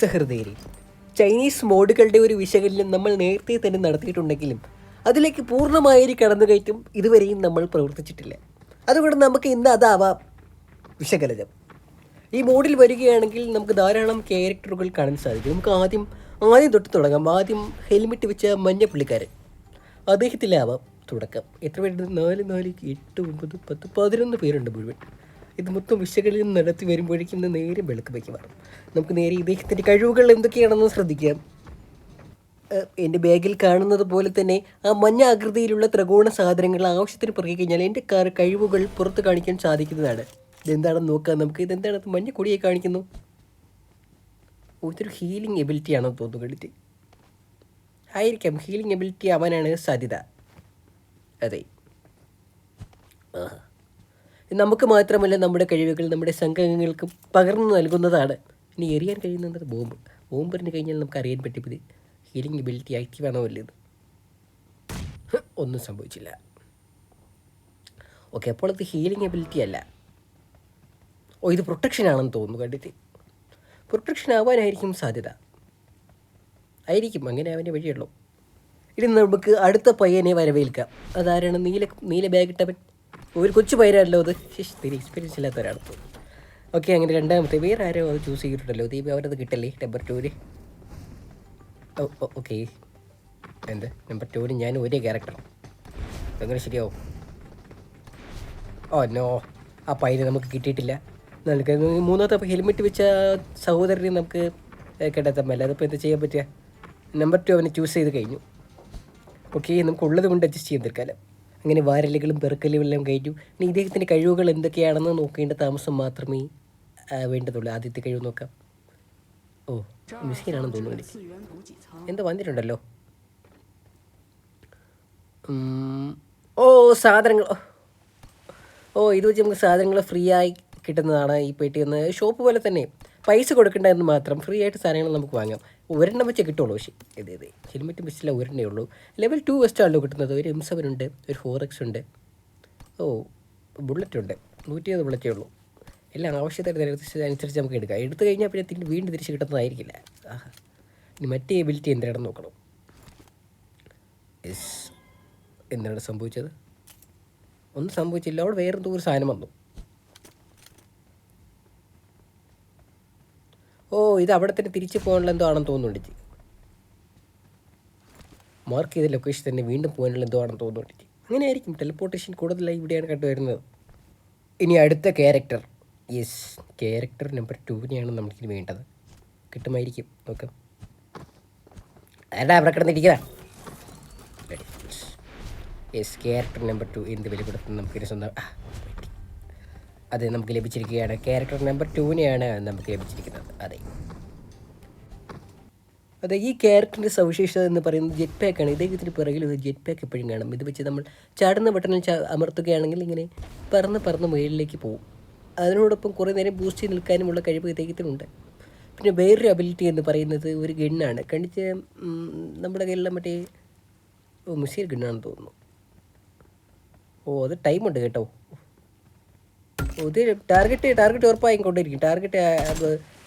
സഹൃദയരെ Chinese മോഡുകളുടെ ഒരു വിശകലനം നമ്മൾ നേരത്തെ തന്നെ നടത്തിയിട്ടുണ്ടെങ്കിലും അതിലേക്ക് പൂർണമായൊരു കടന്നുകയറ്റം ഇതുവരെയും നമ്മൾ പ്രവർത്തിച്ചിട്ടില്ല. അതുകൊണ്ട് നമുക്ക് ഇന്ന് അതാവാം വിശകലനം. ഈ മോഡിൽ വരികയാണെങ്കിൽ നമുക്ക് ധാരാളം ക്യാരക്ടറുകൾ കാണാൻ സാധിക്കും. നമുക്ക് ആദ്യം ആദ്യം തൊട്ട് തുടങ്ങാം. ആദ്യം ഹെൽമെറ്റ് വെച്ച മഞ്ഞ പുള്ളിക്കാരൻ. അദ്ദേഹത്തിലാവാം തുടക്കം. എത്ര പേരുണ്ട്? നാല് നാല് എട്ട് ഒമ്പത് പത്ത് പതിനൊന്ന് പേരുണ്ട് മുഴുവൻ. ഇത് മൊത്തം നിന്ന് നടത്തി വരുമ്പോഴേക്കും ഇന്ന് നേരെ വെളുക്കുമ്പോഴേക്ക് മാറും. നമുക്ക് നേരെ ഇദ്ദേഹത്തിന്റെ കഴിവുകൾ എന്തൊക്കെയാണെന്ന് ശ്രദ്ധിക്കാം. എന്റെ ബാഗിൽ കാണുന്നത് പോലെ തന്നെ ആ മഞ്ഞ ആകൃതിയിലുള്ള ത്രികോണ സാധനങ്ങൾ ആവശ്യത്തിന് പുറകെ കഴിഞ്ഞാൽ എന്റെ കാർ കഴിവുകൾ പുറത്ത് കാണിക്കാൻ സാധിക്കുന്നതാണ്. ഇതെന്താണെന്ന് നോക്കാം നമുക്ക്. ഇതെന്താണ്? മഞ്ഞ കൊടിയെ കാണിക്കുന്നു. ഇതൊരു ഹീലിംഗ് എബിലിറ്റി ആണെന്ന് തോന്നുന്നു കണ്ടിട്ട്. ആയിരിക്കാം. ഹീലിംഗ് എബിലിറ്റി അവനാണ് സാധ്യത. അതെ. ആ നമുക്ക് മാത്രമല്ല നമ്മുടെ കഴിവുകൾ നമ്മുടെ സംഘങ്ങൾക്ക് പകർന്നു നൽകുന്നതാണ്. ഇനി എറിയാൻ കഴിയുന്നത് ബോംബ്. ബോംബ് കഴിഞ്ഞാൽ നമുക്ക് അറിയാൻ പറ്റിയത് ഹീലിംഗ് എബിലിറ്റി ആക്റ്റീവ് ആണോ അല്ലത് ഒന്നും സംഭവിച്ചില്ല. ഓക്കെ അപ്പോൾ അത് ഹീലിംഗ് എബിലിറ്റി അല്ല. ഓ ഇത് പ്രൊട്ടക്ഷൻ ആണെന്ന് തോന്നുന്നു കണ്ടിട്ട്. പ്രൊട്ടക്ഷൻ ആവാനായിരിക്കും സാധ്യത. ആയിരിക്കും അങ്ങനെ അവന്റെ വഴിയുള്ളൂ. ഇനി നമുക്ക് അടുത്ത പയ്യനെ വരവേൽക്കാം. അതാരാണ് നീല നീല ബാഗ് ഇട്ടവൻ? ഒരു കൊച്ചു പേരല്ലോ അത് തീരെ എക്സ്പീരിയൻസ് ഇല്ലാത്ത ഒരാണ് ഓക്കെ അങ്ങനെ രണ്ടാമത്തെ വേറെ ആരോ അത് ചൂസ് ചെയ്തിട്ടുണ്ടല്ലോ. ദീപ അവരത് കിട്ടല്ലേ? Number two okay. എന്ത്? നമ്പർ ടൂര് ഞാൻ ഒരേ ക്യാരക്ടർ അങ്ങനെ ശരിയാവും? ഓ നോ ആ പയ്യനെ നമുക്ക് കിട്ടിയിട്ടില്ല. നമുക്ക് മൂന്നാമത്തെ ഹെൽമെറ്റ് വെച്ച സഹോദരനെ നമുക്ക് കിടത്താൻ പറ്റില്ല അതിപ്പോൾ എന്താ ചെയ്യാൻ പറ്റുക? നമ്പർ ടു അവനെ ചൂസ് ചെയ്ത് കഴിഞ്ഞു. ഓക്കെ നമുക്ക് ഉള്ളത് കൊണ്ട് അഡ്ജസ്റ്റ് ചെയ്യാൻ തീർക്കാലം അങ്ങനെ വാരലുകളും പെറുക്കലുകളെല്ലാം കഴിഞ്ഞു. ഇനി ഇദ്ദേഹത്തിന്റെ കഴിവുകൾ എന്തൊക്കെയാണെന്ന് നോക്കേണ്ട താമസം മാത്രമേ വേണ്ടതുള്ളൂ. ആദ്യത്തെ കഴിവ് നോക്കാം. ഓ മിസ്സീനാണെന്ന് തോന്നുന്നു എന്താ വന്നിട്ടുണ്ടല്ലോ. ഓ സാധനങ്ങൾ ഓ ഇത് വെച്ച് നമുക്ക് സാധനങ്ങൾ ഫ്രീ ആയി കിട്ടുന്നതാണ് ഈ പെട്ടി എന്ന് ഷോപ്പ് പോലെ തന്നെ പൈസ കൊടുക്കേണ്ട എന്ന് മാത്രം ഫ്രീ ആയിട്ട് സാധനങ്ങൾ നമുക്ക് വാങ്ങാം. ഒരെണ്ണം വെച്ചേ കിട്ടുള്ളൂ. പക്ഷേ ഇത് ഇത് ഹെൽമെറ്റ് വെച്ചില്ല ഒരെണ്ണേ ഉള്ളൂ. ലെവൽ ടു വെസ്റ്റാണല്ലോ കിട്ടുന്നത്. ഒരു എം സെവൻ ഉണ്ട് ഒരു ഫോർ എക്സ് ഉണ്ട്. ഓ ബുള്ളറ്റ് ഉണ്ട്. നൂറ്റി ഇരുപത് ബുള്ളറ്റേ ഉള്ളൂ. എല്ലാം ആവശ്യത്തിന് അനുസരിച്ച് നമുക്ക് എടുക്കാം. എടുത്തു കഴിഞ്ഞാൽ പിന്നെ തിരിച്ച് വീണ്ടും തിരിച്ച് കിട്ടുന്നതായിരിക്കില്ല. ആഹാ. ഇനി മറ്റേ എബിലിറ്റി എന്തിനാണെന്ന് നോക്കണം. യെസ് എന്താണ് സംഭവിച്ചത്? ഒന്നും സംഭവിച്ചില്ല. അവിടെ വേറെന്തോ ഒരു സാധനം വന്നു ഓ ഇത് അവിടെ തന്നെ തിരിച്ചു പോകാനുള്ള എന്തോ ആണെന്ന് തോന്നുന്നുണ്ട് മാർക്ക് ചെയ്ത ലൊക്കേഷൻ തന്നെ വീണ്ടും പോകാനുള്ള എന്തോ ആണെന്ന് തോന്നുന്നുണ്ട് ജി അങ്ങനെ ആയിരിക്കും ടെലിപ്പോർട്ടേഷൻ കൂടുതലായി ഇവിടെയാണ് കണ്ടുവരുന്നത്. ഇനി അടുത്ത ക്യാരക്ടർ യെസ് ക്യാരക്ടർ നമ്പർ ടുവിനെയാണ് നമുക്കിനി വേണ്ടത്. കിട്ടുമായിരിക്കും. നോക്ക്. അല്ല അവിടെ കിടന്നിരിക്കുക യെസ് ക്യാരക്ടർ നമ്പർ ടു എന്ത് വില കൊടുത്ത് നമുക്കിനി സ്വന്തം. അത് നമുക്ക് ലഭിച്ചിരിക്കുകയാണ്. ക്യാരക്ടർ നമ്പർ ടുവിനെയാണ് നമുക്ക് ലഭിച്ചിരിക്കുന്നത്. അതെ. അതെ ഈ ക്യാരക്ടറിന്റെ സവിശേഷത എന്ന് പറയുന്നത് ജെറ്റ് പാക്കാണ് ഇദ്ദേഹത്തിന് പിറകിൽ ഒരു ജെറ്റ് പാക്ക് എപ്പോഴും കാണും. ഇത് വെച്ച് നമ്മൾ ചാടുന്ന ബട്ടണിൽ അമർത്തുകയാണെങ്കിൽ ഇങ്ങനെ പറന്ന് പറന്ന് മുകളിലേക്ക് പോകും. അതിനോടൊപ്പം കുറേ നേരം ബൂസ്റ്റ് ചെയ്ത് നിൽക്കാനുമുള്ള കഴിവ് ഇദ്ദേഹത്തിനുണ്ട്. പിന്നെ വേറൊരു അബിലിറ്റി എന്ന് പറയുന്നത് ഒരു ഗണ്ണാണ് കണ്ടിച്ച് നമ്മുടെ കയ്യിലുള്ള മറ്റേ മിസൈൽ ഗണ്ണാണെന്ന് തോന്നുന്നു. ഓ അത് ടൈമുണ്ട് കേട്ടോ. ഇത് ടാർഗറ്റ് ടാർഗറ്റ് ഉറപ്പായും കൊണ്ടിരിക്കും ടാർഗറ്റ്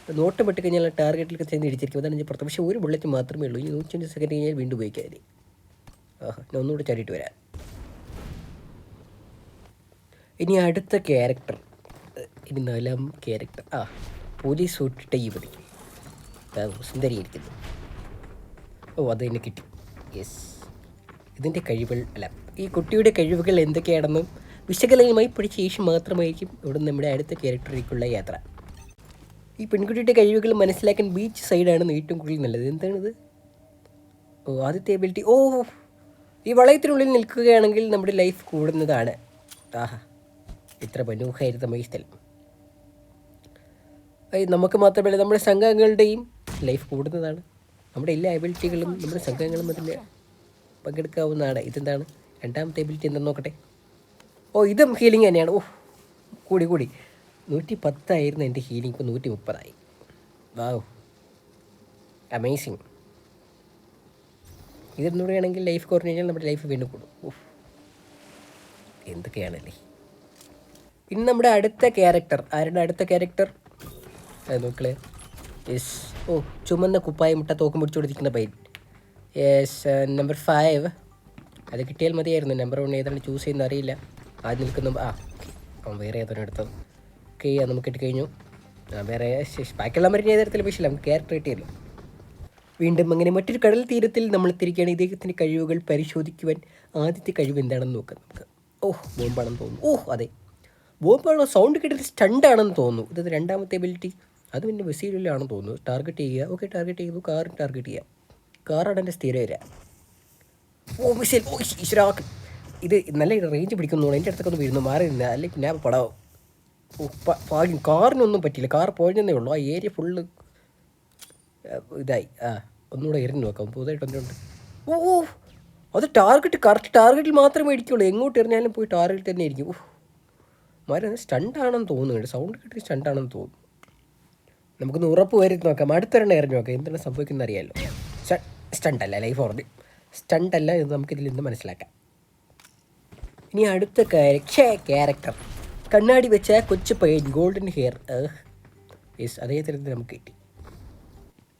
നോട്ട് പെട്ട് കഴിഞ്ഞാൽ ടാർഗറ്റിലേക്ക് ചെന്ന് ഇടിച്ചിരിക്കും. അതാണ് ഞാൻ പുറത്ത് പക്ഷേ ഒരു ബുള്ളറ്റ് മാത്രമേ ഉള്ളൂ. ഇനി നൂറ്റി സെക്കൻഡ് കഴിഞ്ഞാൽ വീണ്ടും ഉപയോഗിക്കാൻ മതി ആഹാ ഞാൻ ഒന്നുകൂടെ ചാടിയിട്ട് വരാം. ഇനി അടുത്ത ക്യാരക്ടർ ഇനി നാലാം ക്യാരക്ടർ ആ പോലീസ് സൂട്ടിട്ട ഈ ആ, സുന്ദരിയിരിക്കുന്നു ഓ അത് തന്നെ കിട്ടി. യെസ് ഇതിന്റെ കഴിവുകൾ അല്ല ഈ കുട്ടിയുടെ കഴിവുകൾ എന്തൊക്കെയാണെന്നും വിശകലനമായി പഠിച്ച ശേഷം മാത്രമായിരിക്കും ഇവിടെ നമ്മുടെ അടുത്ത ക്യാരക്ടറിലേക്കുള്ള യാത്ര. ഈ പെൺകുട്ടിയുടെ കഴിവുകൾ മനസ്സിലാക്കാൻ ബീച്ച് സൈഡാണ് ഏറ്റവും കൂടുതൽ നല്ലത്. എന്താണിത്? ഓ ആദ്യത്തെ എബിലിറ്റി ഓ ഈ വളയത്തിനുള്ളിൽ നിൽക്കുകയാണെങ്കിൽ നമ്മുടെ ലൈഫ് കൂടുന്നതാണ്. ആഹാ ഇത്ര മനോഹരിതമായ സ്ഥലം. നമുക്ക് മാത്രമല്ല നമ്മുടെ സംഘങ്ങളുടെയും ലൈഫ് കൂടുന്നതാണ്. നമ്മുടെ എല്ലാ എബിലിറ്റികളും നമ്മുടെ സംഘങ്ങളും അതിൽ പങ്കെടുക്കാവുന്നതാണ്. ഇതെന്താണ്? രണ്ടാമത്തെ എബിലിറ്റി എന്താണെന്ന് നോക്കട്ടെ. ഓ ഇതും ഹീലിംഗ് തന്നെയാണ്. ഓ കൂടി കൂടി. നൂറ്റി പത്തായിരുന്നു എന്റെ ഹീലിംഗ് ഇപ്പോൾ നൂറ്റി മുപ്പതായി. വാവ്. അമേസിങ് ഇതിരുന്നൂടെയാണെങ്കിൽ ലൈഫ് കുറഞ്ഞു കഴിഞ്ഞാൽ നമ്മുടെ ലൈഫ് വീണ്ടും കൂടും. ഓ എന്തൊക്കെയാണല്ലേ പിന്നെ നമ്മുടെ അടുത്ത ക്യാരക്ടർ ആരുടെ അടുത്ത ക്യാരക്ടർ നോക്കളെ യെസ് ഓ ചുമന്ന കുപ്പായ മുട്ട തോക്കും പിടിച്ചുകൊണ്ടിരിക്കുന്ന പൈൻ യെസ് നമ്പർ ഫൈവ് അത് കിട്ടിയാൽ മതിയായിരുന്നു. നമ്പർ വൺ ഏതാണ്? ചൂസ് ചെയ്യുന്ന അറിയില്ല. ആദ്യം നിൽക്കുന്ന ആ. അവൻ വേറെ ഏതോ എടുത്തത് ഓക്കെ നമുക്ക് ഇട്ട് കഴിഞ്ഞു. വേറെ ബാക്കിയുള്ള മരുന്ന് ഏത് തരത്തിൽ പക്ഷേ നമുക്ക് ക്യാരക്ടർ കിട്ടിയല്ലോ. വീണ്ടും അങ്ങനെ മറ്റൊരു കടൽ തീരത്തിൽ നമ്മൾ തിരിക്കുകയാണ് ഇദ്ദേഹത്തിന്റെ കഴിവുകൾ പരിശോധിക്കുവാൻ ആദ്യത്തെ കഴിവ് എന്താണെന്ന് നോക്കാം നമുക്ക്. ഓഹ് ബോംബാണെന്ന് തോന്നുന്നു. ഓഹ് അതെ. ബോംബാണോ? സൗണ്ട് കേട്ടിട്ട് സ്റ്റണ്ടാണെന്ന് തോന്നുന്നു. ഇത് രണ്ടാമത്തെ എബിലിറ്റി അത് പിന്നെ വെസീലിലാണെന്ന് തോന്നുന്നു. ടാർഗറ്റ് ചെയ്യുക. ഓക്കെ ടാർഗറ്റ് ചെയ്തു കാർ ടാർഗറ്റ് ചെയ്യാം കാറാണ് എന്റെ സ്ഥിരം വരിക ഓ മിസൈൽ ഓ ഈശ്വരാക്ക് ഇത് നല്ല റേഞ്ച് പിടിക്കുന്നു എന്റെ അടുത്തൊക്കെ ഒന്ന് വരുന്നു. മാറി നിന്ന അല്ലെങ്കിൽ ഞാൻ പടാവും ഭാഗ്യം. കാറിനൊന്നും പറ്റിയില്ല. കാർ പോയെന്നേ ഉള്ളൂ. ആ ഏരിയ ഫുള്ള് ഇതായി. ആ ഒന്നുകൂടെ എറിഞ്ഞു നോക്കാം. പുതുതായിട്ട് എന്തുണ്ട് ഓ ഓ അത് ടാർഗറ്റ് കറക്റ്റ് ടാർഗറ്റിൽ മാത്രമേ ഇടിക്കുള്ളൂ എങ്ങോട്ട് എറിഞ്ഞാലും പോയി ടാർഗറ്റിൽ തന്നെ ഇരിക്കും. ഓ മാറി സ്റ്റണ്ടാണെന്ന് തോന്നുന്നുണ്ട് സൗണ്ട് കിട്ടി. സ്റ്റണ്ടാണെന്ന് തോന്നുന്നു. നമുക്കൊന്ന് ഉറപ്പ് വരുത്തി നോക്കാം. അടുത്തൊരെണ്ണം എറിഞ്ഞു നോക്കാം. എന്താണ് സംഭവിക്കുന്നത് അറിയാമല്ലോ സ്റ്റണ്ട് അല്ല. ലൈഫ് ഓർഡ് സ്റ്റണ്ടല്ല എന്ന് നമുക്കിതിൽ നിന്ന് മനസ്സിലാക്കാം. ഇനി അടുത്ത ക്യാരക്ടർ കണ്ണാടി വെച്ച കൊച്ചു പയ്യൻ ഗോൾഡൻ ഹെയർ യെസ് അദ്ദേഹത്തിന് നമുക്ക് കിട്ടി?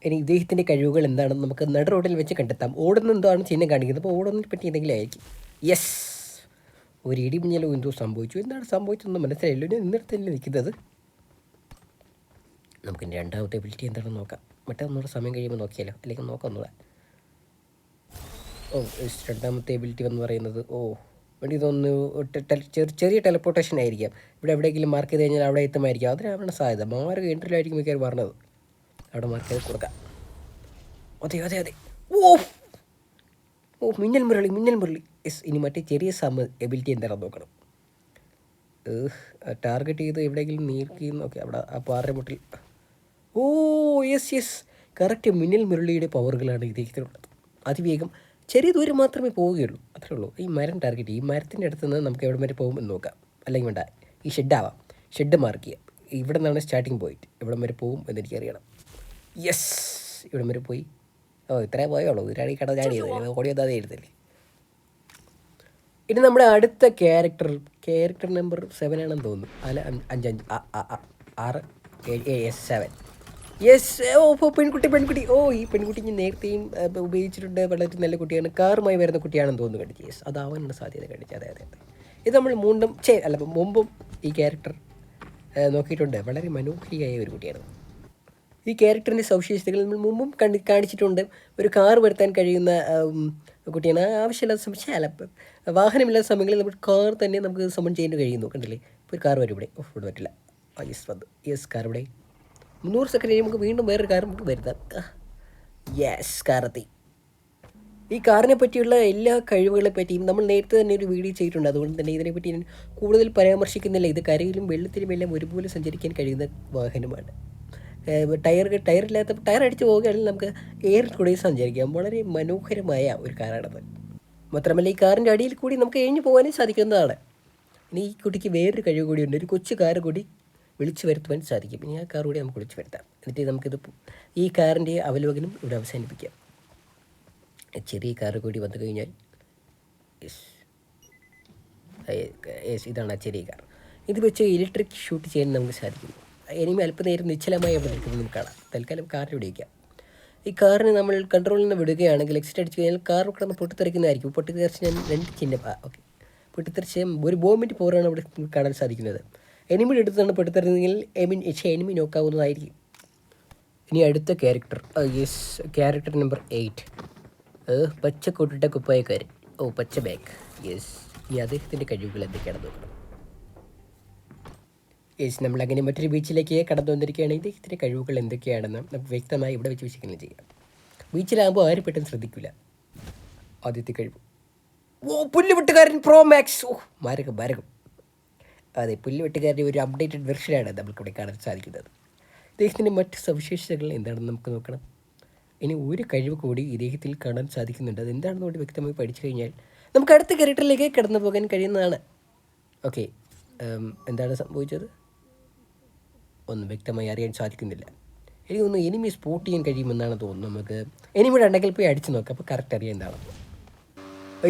ഇനി ഇദ്ദേഹത്തിന്റെ കഴിവുകൾ എന്താണെന്ന് നമുക്ക് നട റോഡിൽ വെച്ച് കണ്ടെത്താം. ഓടുന്ന എന്താണ് ചിഹ്നം കാണിക്കുന്നത്? അപ്പോൾ ഓടുന്നതിനെ പറ്റി എന്തെങ്കിലും ആയിരിക്കും. യെസ് ഒരു ഇടിമിന്നലോ എന്തോ സംഭവിച്ചു. എന്താണ് സംഭവിച്ചതെന്ന് മനസ്സിലായില്ലോ. ഞാൻ ഇന്നിടത്തല്ലേ നിൽക്കുന്നത്. നമുക്ക് രണ്ടാമത്തെ എബിലിറ്റി എന്താണെന്ന് നോക്കാം. മറ്റേ ഒന്നുകൂടെ സമയം കഴിയുമ്പോൾ നോക്കിയാലോ? അല്ലെങ്കിൽ നോക്കാം ഒന്നുകൂടെ. ഓ രണ്ടാമത്തെ എബിലിറ്റി എന്ന് പറയുന്നത് ഓ വേണ്ടി ഇതൊന്ന് ചെറിയ ചെറിയ ടെലിപ്പോർട്ടേഷൻ ആയിരിക്കാം. ഇവിടെ എവിടെയെങ്കിലും മാർക്ക് ചെയ്ത് കഴിഞ്ഞാൽ അവിടെ എത്തുമായിരിക്കും. അതിനാണ് സാധ്യത. മാർക്ക് ആയിരിക്കും മിക്കവാറും പറഞ്ഞത്. അവിടെ മാർക്ക് ചെയ്ത് കൊടുക്കാം. അതെ അതെ അതെ ഓ! ഓ മിന്നൽ മുരളി മിന്നൽ മുരളി. യെസ് ഇനി മറ്റേ ചെറിയ സമ എബിലിറ്റി എന്താണെന്ന് നോക്കണം. ടാർഗറ്റ് ചെയ്ത് എവിടെയെങ്കിലും നീക്കി നോക്കി. അവിടെ ആ പാറമുട്ടിൽ oh yes yes correct Minnal മുരളിയുടെ പവറുകളാണ് ഇദ്ദേഹത്തിനുള്ളത് അതിവേഗം ചെറിയ ദൂരം മാത്രമേ പോവുകയുള്ളൂ. അത്രേ ഉള്ളൂ. ഈ മരം ടാർഗറ്റ് ഈ മരത്തിന്റെ അടുത്ത് നിന്ന് നമുക്ക് എവിടെ വരെ പോകുമെന്ന് നോക്കാം. അല്ലെങ്കിൽ വേണ്ട ഈ ഷെഡാവാം ഷെഡ് മാർക്ക് ചെയ്യാം. ഇവിടെ നിന്നാണ് സ്റ്റാർട്ടിങ് പോയിന്റ് എവിടം വരെ പോകും എന്ന് എനിക്കറിയണം. യെസ് ഇവിടം വരെ പോയി. ഓ ഇത്രേ പോയുള്ളൂ ഇതിനാണ് കട ചാടി ഓടി വന്നാതെ എഴുതല്ലേ ഇനി നമ്മുടെ അടുത്ത ക്യാരക്ടർ ക്യാരക്ടർ നമ്പർ സെവൻ ആണെന്ന് തോന്നുന്നു. അല്ല അഞ്ച് അഞ്ച് ആറ് ഏഴ് സെവൻ യെസ് ഓ ഓ, പെൺകുട്ടി പെൺകുട്ടി. ഓ ഈ പെൺകുട്ടി ഞാൻ നേരത്തെയും ഉപയോഗിച്ചിട്ടുണ്ട്. വളരെ നല്ല കുട്ടിയാണ്. കാറുമായി വരുന്ന കുട്ടിയാണെന്ന് തോന്നുന്നു കണ്ടിച്ച് യെസ് അതാവാനുള്ള സാധ്യത കണ്ടിച്ച് അതെ അതെ ഇത് നമ്മൾ മൂണ്ടും ചേ അല്ല മുമ്പും ഈ ക്യാരക്ടർ നോക്കിയിട്ടുണ്ട്. വളരെ മനോഹരിയായ ഒരു കുട്ടിയാണ്. ഈ ക്യാരക്ടറിന്റെ സവിശേഷതകൾ നമ്മൾ മുമ്പും കണ്ടി കാണിച്ചിട്ടുണ്ട്. ഒരു കാർ വരുത്താൻ കഴിയുന്ന കുട്ടിയാണ്. ആവശ്യമില്ലാത്ത സമയം അല്ല വാഹനമില്ലാത്ത സമയങ്ങളിൽ നമ്മൾ കാർ തന്നെ നമുക്ക് സമൺ ചെയ്യാൻ കഴിയുന്നു. കണ്ടില്ലേ? ഇപ്പോൾ ഒരു കാർ വരും ഇവിടെ. ഓഫ് ഇവിടെ പറ്റില്ല. യെസ് വന്നു. യെസ് കാർ ഇവിടെ. മുന്നൂറ് സെക്കൻഡ് നമുക്ക് വീണ്ടും വേറൊരു കാർ നമുക്ക് വരുത്താം യെസ് കാറെത്തി ഈ കാറിനെ പറ്റിയുള്ള എല്ലാ കഴിവുകളെ പറ്റിയും നമ്മൾ നേരത്തെ തന്നെ ഒരു വീഡിയോ ചെയ്തിട്ടുണ്ട്. അതുകൊണ്ട് തന്നെ ഇതിനെപ്പറ്റി ഞാൻ കൂടുതൽ പരാമർശിക്കുന്നില്ല. ഇത് കരയിലും വെള്ളത്തിലും എല്ലാം ഒരുപോലെ സഞ്ചരിക്കാൻ കഴിയുന്ന വാഹനമാണ്. ടയർ ടയർ ടയറില്ലാത്ത ടയർ അടിച്ച് പോവുകയാണെങ്കിൽ നമുക്ക് എയറിൽ കൂടി സഞ്ചരിക്കാം. വളരെ മനോഹരമായ ഒരു കാറാണത്. മാത്രമല്ല ഈ കാറിന്റെ അടിയിൽ കൂടി നമുക്ക് എഴിഞ്ഞു പോകാനും സാധിക്കുന്നതാണ്. ഇനി ഈ കുട്ടിക്ക് വേറൊരു കഴിവ് കൂടിയുണ്ട്. ഒരു കൊച്ചു കാർ കൂടി വിളിച്ചു വരുത്തുവാൻ സാധിക്കും. ഇനി ആ കാർ കൂടി നമുക്ക് വിളിച്ചു വരുത്താം. എന്നിട്ട് നമുക്കിത് ഈ കാറിന്റെ അവലോകനം ഇവിടെ അവസാനിപ്പിക്കാം. ചെറിയ കാർ കൂടി വന്നു കഴിഞ്ഞാൽ യെസ്. യെസ് ഇതാണ് ആ ചെറിയ കാർ. ഇത് വെച്ച് ഇലക്ട്രിക് ഷൂട്ട് ചെയ്യാൻ നമുക്ക് സാധിക്കും ഇനിയും അല്പനേരം നിശ്ചലമായി അവിടെ നിൽക്കുന്നത് നമുക്ക് കാണാം. തൽക്കാലം കാറിൽ വിടിയിക്കാം ഈ കാറിന് നമ്മൾ കൺട്രോളിൽ നിന്ന് വിടുകയാണെങ്കിൽ എക്സിറ്റ് അടിച്ച് കഴിഞ്ഞാൽ കാർ കിടന്ന് പൊട്ടിത്തെറിക്കുന്നതായിരിക്കും. പൊട്ടിത്തെറിച്ച് ഞാൻ രണ്ട് ചിഹ്നം ഓക്കെ പൊട്ടിത്തെറിച്ച് ഒരു ബോംബിന്റെ പോറാണ് അവിടെ കാണാൻ സാധിക്കുന്നത്. എനിമിയുടെ എടുത്താണ് പെടുത്തരുന്നെങ്കിൽ എമിൻ എനിമി നോക്കാവുന്നതായിരിക്കും. ഇനി അടുത്ത character. Yes character number eight പച്ച കൊട്ടിട്ട കുപ്പായക്കാരൻ. ഓ പച്ച ബാഗ് യെസ് ഇനി അദ്ദേഹത്തിന്റെ കഴിവുകൾ എന്തൊക്കെയാണെന്ന് നോക്കണം. യെസ് നമ്മൾ അങ്ങനെ മറ്റൊരു ബീച്ചിലേക്ക് കടന്നു വന്നിരിക്കുകയാണെങ്കിൽ ഇദ്ദേഹത്തിന്റെ കഴിവുകൾ എന്തൊക്കെയാണെന്ന് നമുക്ക് വ്യക്തമായി ഇവിടെ വെച്ച് വിശകലനം ചെയ്യാം. ബീച്ചിലാകുമ്പോൾ ആരും പെട്ടെന്ന് ശ്രദ്ധിക്കില്ല ആദ്യത്തെ കഴിവ്. ഓ പുല്ലുവിട്ടുകാരൻ പ്രോ മാക്സ് ഓ മാരകം മാരകം. അതെ പുല്ലുവെട്ടുകാരുടെ ഒരു അപ്ഡേറ്റഡ് വെർഷനാണ് നമുക്കിവിടെ കാണാൻ സാധിക്കുന്നത്. ഇദ്ദേഹത്തിന്റെ മറ്റ് സവിശേഷതകൾ എന്താണെന്ന് നമുക്ക് നോക്കണം. ഇനി ഒരു കഴിവ് കൂടി ഇദ്ദേഹത്തിൽ കാണാൻ സാധിക്കുന്നുണ്ട്. അത് എന്താണെന്ന് കൂടി വ്യക്തമായി പഠിച്ചു കഴിഞ്ഞാൽ നമുക്ക് അടുത്ത ക്യാരക്ടറിലേക്ക് കടന്നു പോകാൻ കഴിയുന്നതാണ്. ഓക്കെ എന്താണ് സംഭവിച്ചത്? ഒന്നും വ്യക്തമായി അറിയാൻ സാധിക്കുന്നില്ല. എനിക്ക് തോന്നുന്നു എനിമി സ്പോട്ട് ചെയ്യാൻ കഴിയുമെന്നാണ് തോന്നുന്നത് നമുക്ക്. എനിമിയുടെ ഉണ്ടെങ്കിൽ പോയി അടിച്ചു നോക്കാം. അപ്പോൾ കറക്റ്റ് അറിയാം എന്താണ്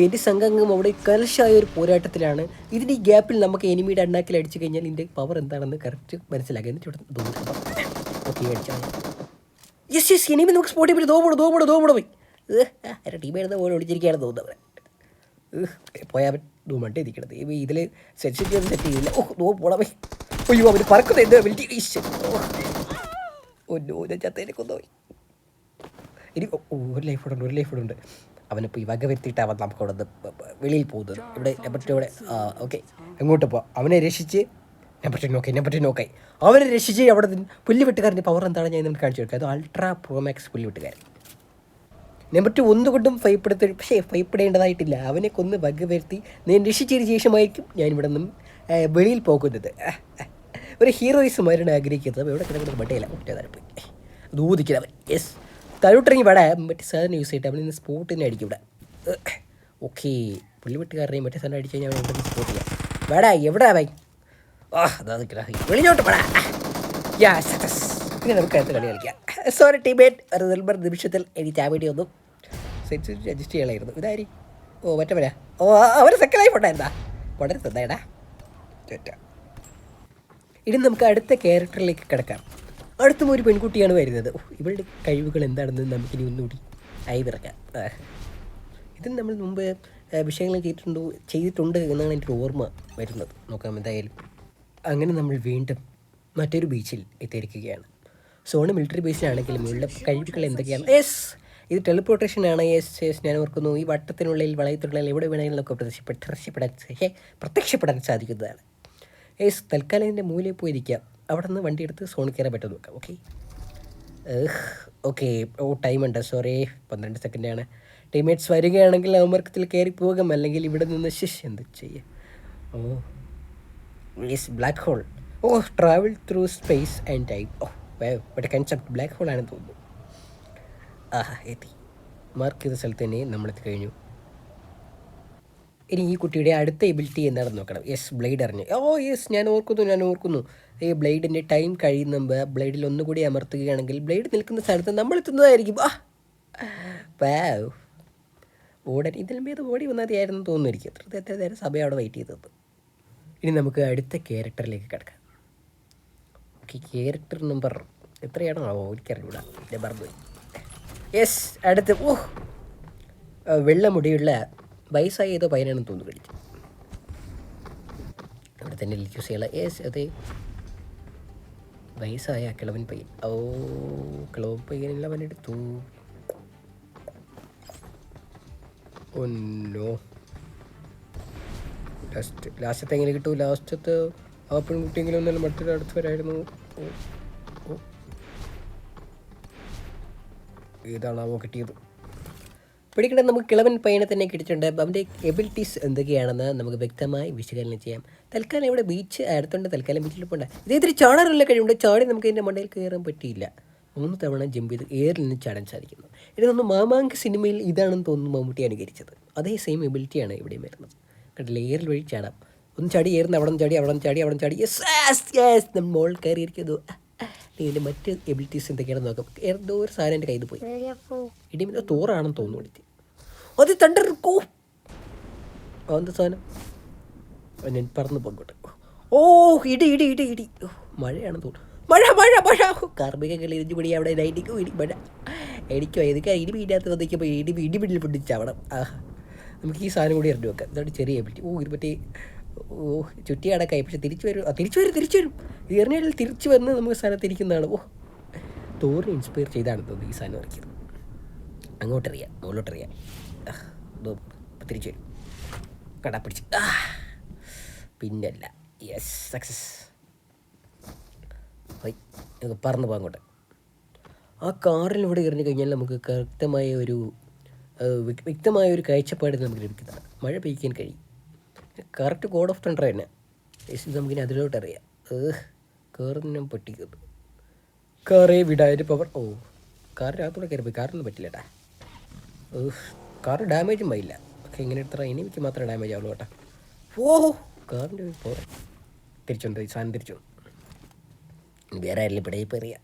എന്റെ സംഘാംഗം അവിടെ കലശായ ഒരു പോരാട്ടത്തിലാണ്. ഇതിന്റെ ഈ ഗ്യാപ്പിൽ നമുക്ക് എനിമിയുടെ അണ്ണാക്കിൽ അടിച്ചു കഴിഞ്ഞാൽ ഇതിന്റെ പവർ എന്താണെന്ന് കറക്റ്റ് മനസ്സിലാക്കാൻ എന്നിട്ട് ഇവിടെ യെസ് യെസ് എനിമി നമുക്ക് സ്പോട്ടിൽ പോയി തോപോട് തോപോട് തോപോട് പോയി. എന്റെ ടീമായിരുന്നു പോലെ ഒളിച്ചിരിക്കുകയാണ് തോന്നുന്നത് പോയാൽ അവൻ മണ്ടേ ഇരിക്കണത്. ഇതിൽ സെൻസിറ്റീവ് സെറ്റ് ചെയ്തില്ല. ഓഹ് പോടാ പോയി അയ്യോ അവർ പറക്കുന്നത് എന്താ വലിയ ഒന്നോ ഞാൻ ചത്തേനെ കൊന്നോയി ഇനി ഒരു ലൈഫ് ഉണ്ട് ഒരു ലൈഫ് ഉണ്ട്. അവനിപ്പോൾ ഈ വക വരുത്തിയിട്ട് അവൻ നമുക്ക് അവിടെ വെളിയിൽ പോകുന്നത്. ഇവിടെ ഇവിടെ ഓക്കെ. എങ്ങോട്ട് പോവാം? അവനെ രക്ഷിച്ച് നെപ്പറ്റി നോക്കി നെപ്പറ്റി നോക്കായി. അവനെ രക്ഷിച്ച് അവിടെ പുല്ലുവെട്ടുകാരന്റെ പവർ എന്താണ് ഞാൻ നമുക്ക് കാണിച്ചു കൊടുക്കുക അത് അൾട്രാ പ്രോമാക്സ് പുല്ലുവെട്ടുകാരൻ. നമ്പർ ടു ഒന്നുകൊണ്ടും ഭയപ്പെടുത്ത പക്ഷേ ഭയപ്പെടേണ്ടതായിട്ടില്ല. അവനെ കൊന്ന് വക വരുത്തി നീ രക്ഷിച്ചതിന് ശേഷമായിരിക്കും ഞാൻ ഇവിടെ നിന്നും വെളിയിൽ പോകുന്നത്. ഒരു ഹീറോയിസ് ആയിരുന്നു ആഗ്രഹിക്കുന്നത്. എവിടെ കിടക്കുന്നത് ബട്ടയില്ല ഒറ്റ പോയി ദൂതിക്കലവൻ യെസ് താഴോട്ടിറങ്ങി വേടാ മറ്റേ സാധനം യൂസ് ചെയ്തിട്ട് അവനിന്ന് സ്പോട്ടിനെ അടിക്കും ഇവിടെ. ഓക്കെ പുള്ളിവെട്ടുകാരനെയും മറ്റേ സാധനം അടിച്ചു കഴിഞ്ഞാൽ അവിടെ സ്പോട്ട് ചെയ്യാം. വേടാ എവിടാ ആ അതാ വെളിഞ്ഞോട്ട് വേടാ യാ സക്സസ്. നമുക്ക് അടുത്ത കളി കളിക്കാം. സോറി ടീമേറ്റ് ഒരു നെൽബർ നിമിഷത്തിൽ എനിക്ക് ചാവേണ്ടി വന്നു സെൻസിറ്റി അഡ്ജസ്റ്റ് ചെയ്യണമായിരുന്നു ഇതായി ഓ മറ്റവരാ ഓ അവർ സെക്കൻഡ് ലൈഫ് ഉണ്ടായിരുന്നാ വളരെ തന്നേടാ ചേറ്റ ഇനി നമുക്ക് അടുത്ത ക്യാരക്ടറിലേക്ക് കിടക്കാം. അടുത്തും ഒരു പെൺകുട്ടിയാണ് വരുന്നത്. ഇവളുടെ കഴിവുകൾ എന്താണെന്ന് നമുക്കിനി ഒന്നുകൂടി ആ. ഇത് നമ്മൾ മുമ്പ് ആ, വിഷയങ്ങൾ ചെയ്തിട്ടുണ്ടോ ചെയ്തിട്ടുണ്ട് എന്നാണ് എന്റെ ഓർമ്മ വരുന്നത്. നോക്കാം എന്തായാലും. അങ്ങനെ നമ്മൾ വീണ്ടും മറ്റൊരു ബീച്ചിൽ എത്തിയിരിക്കുകയാണ്. സോണ് മിലിറ്ററി ബേസിലാണെങ്കിലും ഇവളുടെ കഴിവുകൾ എന്തൊക്കെയാണ്? യെസ് ഇത് ടെലിപ്പോർട്ടേഷൻ ആണ്. യെസ് യെസ് ഞാൻ ഓർക്കുന്നു. ഈ വട്ടത്തിനുള്ളിൽ വളയത്തിനുള്ളിൽ എവിടെ വേണമെങ്കിലും ഒക്കെ പ്രത്യക്ഷപ്പെട്ട് പ്രത്യക്ഷപ്പെടാൻ പ്രത്യക്ഷപ്പെടാൻ സാധിക്കുന്നതാണ്. യെസ് തൽക്കാലം ഇതിന്റെ മൂലയിൽ പോയിരിക്കാം. അവിടെ നിന്ന് വണ്ടി എടുത്ത് സോൺ കയറാൻ പറ്റും നോക്കാം ഓക്കെ ഓക്കെ ഓ ടൈം ഉണ്ട്. സോറി പന്ത്രണ്ട് സെക്കൻഡാണ് ടീമേറ്റ്സ് വരികയാണെങ്കിൽ അവർക്ക് കയറി പോകാം. അല്ലെങ്കിൽ ഇവിടെ നിന്ന് ശിഷ് എന്ത് ചെയ്യാം? ഓ yes black hole oh travel through space and time oh ഇവിടെ കൺസെപ്റ്റ് ബ്ലാക്ക് ഹോൾ ആണെന്ന് തോന്നുന്നു. ആഹാ എത്തി. മാർക്ക് ചെയ്ത സ്ഥലത്ത് തന്നെ നമ്മളെത്തി കഴിഞ്ഞു. ഇനി ഈ കുട്ടിയുടെ അടുത്ത എബിലിറ്റി എന്താണെന്ന് നോക്കണം. യെസ് ബ്ലേഡ് അറിഞ്ഞു. ഓ യെസ് ഞാൻ ഓർക്കുന്നു ഞാൻ ഓർക്കുന്നു. ഈ ബ്ലേഡിന്റെ ടൈം കഴിയുന്ന മുമ്പ് ബ്ലേഡിൽ ഒന്നുകൂടി അമർത്തുകയാണെങ്കിൽ ബ്ലേഡ് നിൽക്കുന്ന സ്ഥലത്ത് നമ്മൾ എത്തുന്നതായിരിക്കും. ആ വാവ് ഓടാൻ ഇതിലും ഓടി വന്നതായിരുന്നു തോന്നുമായിരിക്കും എത്ര എത്ര നേരം സഭ അവിടെ വെയിറ്റ് ചെയ്തത്. ഇനി നമുക്ക് അടുത്ത ക്യാരക്ടറിലേക്ക് കിടക്കാം. ഓക്കെ ക്യാരക്ടർ നമ്പർ എത്രയാണോ ആവോ എനിക്കറിഞ്ഞൂടാ. നമ്പർ മറന്നുപോയി. യെസ് അടുത്ത് ഓ വെള്ളമുടിയുള്ള വെള്ള മുടിയുള്ള വയസ്സായ ഏതോ പയ്യനാണെന്ന് തോന്നുന്നു കളിച്ചു അവിടെ തന്നെ യൂസ് ചെയ്യാനുള്ള ഏസ് അതെ. വയസ്സായ കിളവൻ പയ്യൻ. ഓ കിളവൻ പയ്യനെല്ലാം അവൻ എടുത്തു. ഒന്നോ ലാസ്റ്റ് ലാസ്റ്റത്തെ എങ്ങനെ കിട്ടും? ലാസ്റ്റത്തെ ആ പെൺകുട്ടിയെങ്കിലും ഒന്നല്ല മറ്റൊരു അടുത്ത് വരായിരുന്നു. ഏതാണാവോ കിട്ടിയത്? പിടിക്കേണ്ടത് നമുക്ക് കിളവൻ പയ്യനെ തന്നെ കിട്ടിയിട്ടുണ്ട്. അവന്റെ എബിലിറ്റീസ് എന്തൊക്കെയാണെന്ന് നമുക്ക് വ്യക്തമായി വിശകലനം ചെയ്യാം. തൽക്കാലം ഇവിടെ ബീച്ച് അടുത്തുണ്ട്. തൽക്കാലം ബീച്ചിൽ പോകണ്ട ഇത്തിരി ചാടാറുള്ള കഴിവുണ്ട് ചാടി നമുക്ക് ഇതിന്റെ മണ്ടയിൽ കയറാൻ പറ്റിയില്ല. മൂന്ന് തവണ ജമ്പ് ചെയ്ത് എയറിൽ നിന്ന് ചാടാൻ സാധിക്കുന്നു. ഇനി തോന്നുന്നു മാമാങ്ക് സിനിമയിൽ ഇതാണെന്ന് തോന്നുന്നു മമ്മൂട്ടി അനുകരിച്ചത്. അതേ സെയിം എബിലിറ്റിയാണ് ഇവിടെയും വരുന്നത്. കണ്ടില്ല? എയറിൽ വഴി ചാടാം. ഒന്ന് ചാടി ഏറുന്ന അവിടെ നിന്ന് ചാടി അവിടെ നിന്ന് ചാടി അവിടെ നിന്ന് ചാടി. യെസ് യെസ് നമ്മൾ മോൾ കയറിയിരിക്കുന്നു ഇതിന്റെ മറ്റ് എബിലിറ്റീസ് എന്തൊക്കെയാണെന്ന് നോക്കാം. എന്തോ ഒരു സാധനം എന്റെ കയ്യിൽ പോയി. ഇടിമിന്ന തോറാണെന്ന് തോന്നുന്നു വിളിച്ച് അത് തണ്ടർ കോ എന്താ സാധനം ഞാൻ പറന്ന് പോകട്ടെ ഓ ഇടി ഇടി ഇടി ഇടി. ഓ, മഴയാണെന്ന് തോന്നുന്നു. മഴ മഴ മഴ. കാർമിക കളി ഇരിഞ്ഞു പിടി അവിടെ നൈറ്റിക്കും ഇടി മഴ. എനിക്കും ഏതൊക്കെ ഇടി വീടിനകത്ത് വന്നിരിക്കുമ്പോൾ ഇടി ഇടി പിടിയിൽ പിടിച്ചാവണം ആഹാ. നമുക്ക് ഈ സാധനം കൂടി എറിഞ്ഞു വെക്കാം. ഇതാണ് ചെറിയ എബിലിറ്റി ഓ ഇത് മറ്റേ ഓ ചുറ്റി അടക്കായി. പക്ഷെ തിരിച്ചു വരും. തിരിച്ചു വരും തിരിച്ചു വരും. എറിഞ്ഞാൽ തിരിച്ചു വന്ന് നമുക്ക് സാധനം തിരിക്കുന്നതാണ്. ഓ തോറി ഇൻസ്പയർ ചെയ്താണ് തോന്നുന്നു ഈ സാധനം ഇറക്കിയത് അങ്ങോട്ടറിയാം മുകളിലോട്ടറിയാം. തിരിച്ചു വരും. കടാ പിടിച്ച്. പിന്നല്ല. യെസ് സക്സസ് ഹൈ നമുക്ക് പറന്ന് പോകാം അങ്ങോട്ട്. ആ കാറിൽ കാറിലൂടെ എറിഞ്ഞു കഴിഞ്ഞാൽ നമുക്ക് കൃത്യമായ ഒരു വ്യക്തമായ ഒരു കാഴ്ചപ്പാട് നമുക്ക് ലഭിക്കുന്നതാണ്. മഴ പെയ്ക്കാൻ കഴിയും. കറക്റ്റ് കോഡ് ഓഫ് തണ്ടർ തന്നെ. യേശു നമുക്കിനി അതിലോട്ട് അറിയാം ഏഹ് കയറുന്ന പൊട്ടിക്കുന്നു. കയറി വിടായൊരു പവർ ഓ കാറിനകത്തൂടെ കയറി പോയി. കാറിനൊന്നും പറ്റില്ലട്ടാ. ഏഹ് കാറ് ഡാമേജും പോയില്ല ഒക്കെ ഇങ്ങനെ എടുത്ത എനിക്ക് മാത്രമേ ഡാമേജ് ആവുള്ളൂ കേട്ടോ. ഓ കാറിന്റെ പവർ തിരിച്ചുണ്ട് സാധനം തിരിച്ചു. വേറെ ആരെങ്കിലും ഇവിടെ ഇപ്പോൾ അറിയാം.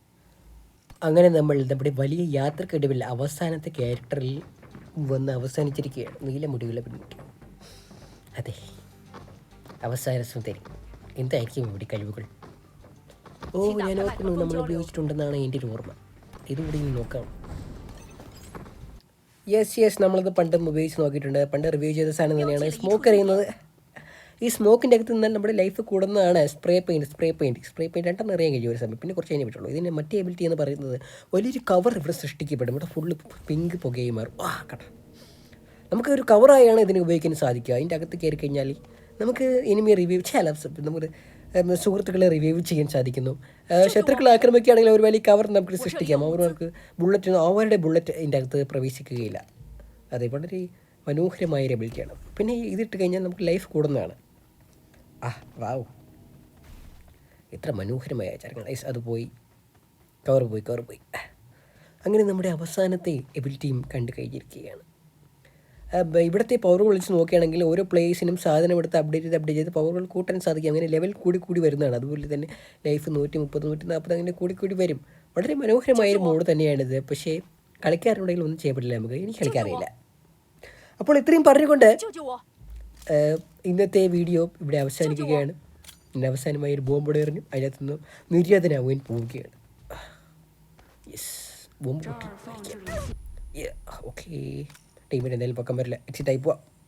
അങ്ങനെ നമ്മൾ നമ്മുടെ വലിയ യാത്രക്കിടവിൽ അവസാനത്തെ ക്യാരക്ടറിൽ വന്ന് അവസാനിച്ചിരിക്കുകയാണ്. നീല മുടിയുള്ള പെൺകുട്ടി. അതെ. അവസാന സുന്ദരി എന്തായിരിക്കും ഇവിടെ കഴിവുകൾ? ഓ ഞാൻ ഓർക്കുന്നു നമ്മൾ ഉപയോഗിച്ചിട്ടുണ്ടെന്നാണ് എന്റെ ഒരു ഓർമ്മ. ഇതുകൂടി ഇനി നോക്കാം. യെസ് യെസ് നമ്മളത് പണ്ട് ഉപയോഗിച്ച് നോക്കിയിട്ടുണ്ട്. പണ്ട് റിവ്യൂ ചെയ്ത സാധനം തന്നെയാണ്. സ്മോക്ക് അറിയുന്നത് ഈ സ്മോക്കിന്റെ അകത്ത് നിന്നാൽ നമ്മുടെ life കൂടുന്നതാണ് spray paint spray paint spray paint രണ്ടെണ്ണം അറിയാൻ കഴിയും ഒരു സമയം. പിന്നെ കുറച്ച് കഴിഞ്ഞേ പറ്റുള്ളൂ. ഇതിന്റെ മറ്റേ എബിലിറ്റി എന്ന് പറയുന്നത് വലിയൊരു കവർ ഇവിടെ സൃഷ്ടിക്കപ്പെടും. ഇവിടെ ഫുള്ള് പിങ്ക് പുകയും മാറും വാ കട നമുക്ക് ഒരു കവറായാണ് ഇതിന് ഉപയോഗിക്കാൻ സാധിക്കുക. അതിന്റെ അകത്ത് കയറി കഴിഞ്ഞാൽ നമുക്ക് ഇനിമി റിവ്യൂ ചില നമുക്ക് സുഹൃത്തുക്കളെ റിവ്യൂ ചെയ്യാൻ സാധിക്കുന്നു. ശത്രുക്കളെ ആക്രമിക്കുകയാണെങ്കിൽ ഒരു വലിയ കവർ നമുക്ക് സൃഷ്ടിക്കാം. അവർക്ക് നമുക്ക് ബുള്ളറ്റ് അവരുടെ ബുള്ളറ്റ് അതിന്റെ അകത്ത് പ്രവേശിക്കുകയില്ല. അത് വളരെ മനോഹരമായ ഒരു എബിലിറ്റിയാണ് പിന്നെ ഇതിട്ട് കഴിഞ്ഞാൽ നമുക്ക് ലൈഫ് കൂടുന്നതാണ്. ആ വാവ്. എത്ര മനോഹരമായ ചരങ്ങൾ ഐസ് അത് പോയി. കവർ പോയി കവർ പോയി. അങ്ങനെ നമ്മുടെ അവസാനത്തെ എബിലിറ്റിയും കണ്ടു കഴിഞ്ഞിരിക്കുകയാണ്. ഇവിടുത്തെ പവർ വിളിച്ച് നോക്കുകയാണെങ്കിൽ ഓരോ പ്ലേസിനും സാധനം എടുത്ത് അപ്ഡേറ്റ് ചെയ്ത് അപ്ഡേറ്റ് ചെയ്ത് പവറുകൾ കൂട്ടാൻ സാധിക്കും. അങ്ങനെ ലെവൽ കൂടി കൂടി വരുന്നതാണ്. അതുപോലെ തന്നെ ലൈഫ് നൂറ്റി മുപ്പത് നൂറ്റി നാൽപ്പത് അങ്ങനെ കൂടി കൂടി വരും. വളരെ മനോഹരമായ ഒരു മോഡ് തന്നെയാണിത്. പക്ഷേ കളിക്കാറുണ്ടെങ്കിൽ ഒന്നും ചെയ്യാൻ പറ്റില്ല നമുക്ക്. എനിക്ക് കളിക്കാറില്ല അപ്പോൾ ഇത്രയും പറഞ്ഞുകൊണ്ട് ഇന്നത്തെ വീഡിയോ ഇവിടെ അവസാനിക്കുകയാണ് എന്റെ അവസാനമായി ഒരു ബോംബോടെ എറിഞ്ഞു. അതിനകത്ത് നിന്ന് നിര്യാതനാവുകയും പോവുകയാണ്. യെസ് ബോംബ് ഓക്കെ ടീമിന് എന്തെങ്കിലും പൊക്കം വരില്ല. എക്സിറ്റ് ആയി പോവാം.